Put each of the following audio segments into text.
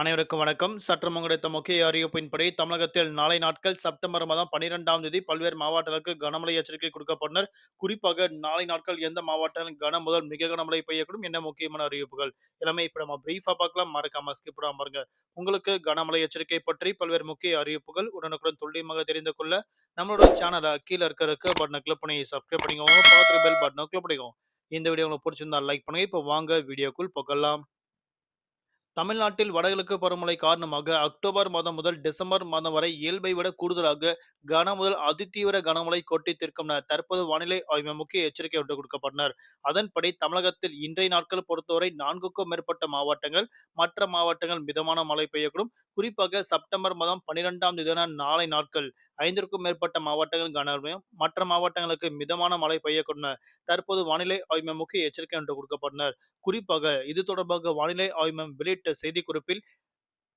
அனைவருக்கும் வணக்கம். சற்றம் கிடைத்த முக்கிய அறிவிப்பின்படி தமிழகத்தில் நாளை நாட்கள் செப்டம்பர் மாதம் பனிரெண்டாம் தேதி பல்வேறு மாவட்டங்களுக்கு கனமழை எச்சரிக்கை கொடுக்கப்பட்டனர். குறிப்பாக நாளை நாட்கள் எந்த மாவட்டங்கள் கன முதல் மிக கனமழை பெய்யக்கூடும் என்ன முக்கியமான அறிவிப்புகள்? எல்லாமே இப்ப நம்ம பிரீஃபா பார்க்கலாம். மறக்காம ஸ்கிப் பண்ணாம பாருங்க. உங்களுக்கு கனமழை எச்சரிக்கை பற்றி பல்வேறு முக்கிய அறிவிப்புகள் உடனுக்குடன் துல்லியமாக தெரிந்து கொள்ள நம்மளோட சேனலை கீழே இருக்கிறதுக்கு பட்டனை கிளிக் பண்ணி சப்ஸ்கிரைப் பண்ணிக்கோங்க. பார்த்து பெல் பட்டனை கிளிக் பண்ணிக்கோங்க. இந்த வீடியோ உங்களுக்கு பிடிச்சிருந்தா லைக் பண்ணுங்க. இப்போ வாங்க வீடியோக்குள் போகலாம். தமிழ்நாட்டில் வடகிழக்கு பருவமழை காரணமாக அக்டோபர் மாதம் முதல் டிசம்பர் மாதம் வரை இயல்பை விட கூடுதலாக கன முதல் அதிதீவிர கனமழை கொட்டி தீர்க்கும் என தற்போது வானிலை ஆய்வு முக்கிய எச்சரிக்கை ஒன்று கொடுக்கப்பட்டனர் அதன்படி தமிழகத்தில் இன்றைய நாட்கள் பொறுத்தவரை நான்குக்கும் மேற்பட்ட மாவட்டங்கள் மற்ற மாவட்டங்கள் மிதமான மழை பெய்யக்கூடும். குறிப்பாக செப்டம்பர் மாதம் பனிரெண்டாம் தேதியான நாளை நாட்கள் ஐந்திற்கும் மேற்பட்ட மாவட்டங்கள் கனமழையும் மற்ற மாவட்டங்களுக்கு மிதமான மழை பெய்யக்கூடும் தற்போது வானிலை ஆய்வு முக்கிய எச்சரிக்கை ஒன்று கொடுக்கப்பட்டனர் குறிப்பாக இது தொடர்பாக வானிலை ஆய்வு வெளியிட்ட வெளியிட்ட செய்திக்குறிப்பில்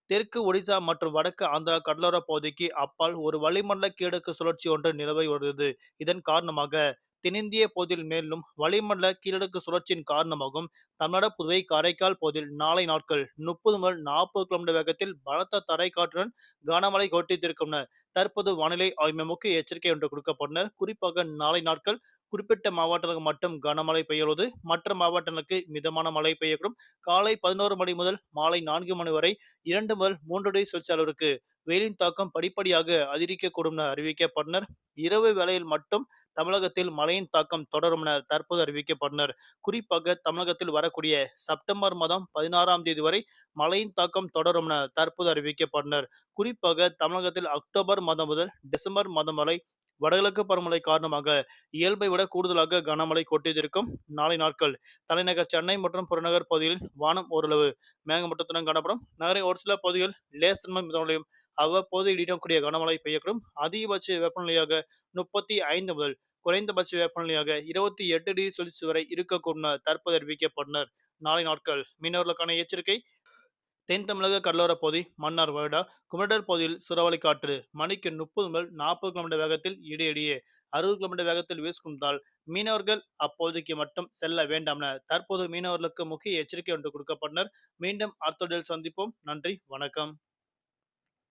தெற்கு ஒடிசா மற்றும் வடக்கு ஆந்திரா கடலோர பகுதிக்கு அப்பால் ஒரு வளிமண்டல கீழக்கு சுழற்சி ஒன்று நிலவை வருகிறது. இதன் காரணமாக தென்னிந்திய பகுதியில் மேலும் வளிமண்டல கீழடுக்கு சுழற்சியின் காரணமாகவும் தமிழ்நாடு புதுவை காரைக்கால் பகுதியில் நாளை நாட்கள் முப்பது முதல் நாற்பது கிலோமீட்டர் வேகத்தில் பலத்த தரைக்காற்றுடன் கனமழை கொட்டித்திருக்கும் தற்போது வானிலை ஆய்வு முக்கிய எச்சரிக்கை ஒன்று கொடுக்கப்பட்டனர் குறிப்பாக நாளை நாட்கள் குறிப்பிட்ட மாவட்டங்களுக்கு மட்டும் கனமழை பெய்யுள்ளது மற்ற மாவட்டங்களுக்கு மிதமான மழை பெய்யக்கூடும். காலை பதினோரு மணி முதல் மாலை நான்கு மணி வரை இரண்டு முதல் மூன்று டிகிரி செல்சியஸ் அளவிற்கு வெயிலின் தாக்கம் படிப்படியாக அதிகரிக்கக்கூடும் என அறிவிக்கப்பட்டனர். இரவு வேளையில் மட்டும் தமிழகத்தில் மழையின் தாக்கம் தொடரும் என தற்போது அறிவிக்கப்பட்டனர். குறிப்பாக தமிழகத்தில் வரக்கூடிய செப்டம்பர் மாதம் பதினாறாம் தேதி வரை மழையின் தாக்கம் தொடரும் என தற்போது அறிவிக்கப்பட்டனர். குறிப்பாக தமிழகத்தில் அக்டோபர் மாதம் முதல் டிசம்பர் மாதம் வரை வடகிழக்கு பருவமழை காரணமாக இயல்பை விட கூடுதலாக கனமழை கொட்டியதற்கும் நாளை நாட்கள் தலைநகர் சென்னை மற்றும் புறநகர் பகுதிகளில் வானம் ஓரளவு மேகமூட்டத்துடன் காணப்படும். நகரின் ஒரு சில பகுதிகள் லேசன்மை மிதமலையும் அவ்வப்போது இடிடக்கூடிய கனமழை பெய்யக்கூடும். அதிகபட்ச வெப்பநிலையாக முப்பத்தி ஐந்து முதல் குறைந்தபட்ச வெப்பநிலையாக இருபத்தி எட்டு டிகிரி செல்சியஸ் வரை இருக்கக்கூடும் தற்போது அறிவிக்கப்பட்டனர். நாளை நாட்கள் மீனவர்களுக்கான எச்சரிக்கை தென் தமிழக கடலோர பகுதி மன்னார் வருடா குமரடர் பகுதியில் சுறவலை காற்று மணிக்கு முப்பது முதல் நாற்பது கிலோமீட்டர் வேகத்தில் இடையிடையே அறுபது கிலோமீட்டர் வேகத்தில் வீசுகின்றால் மீனவர்கள் அப்போதைக்கு மட்டும் செல்ல வேண்டாம் என தற்போது மீனவர்களுக்கு முக்கிய எச்சரிக்கை ஒன்று கொடுக்கப்பட்டனர். மீண்டும் அடுத்த சந்திப்போம். நன்றி. வணக்கம்.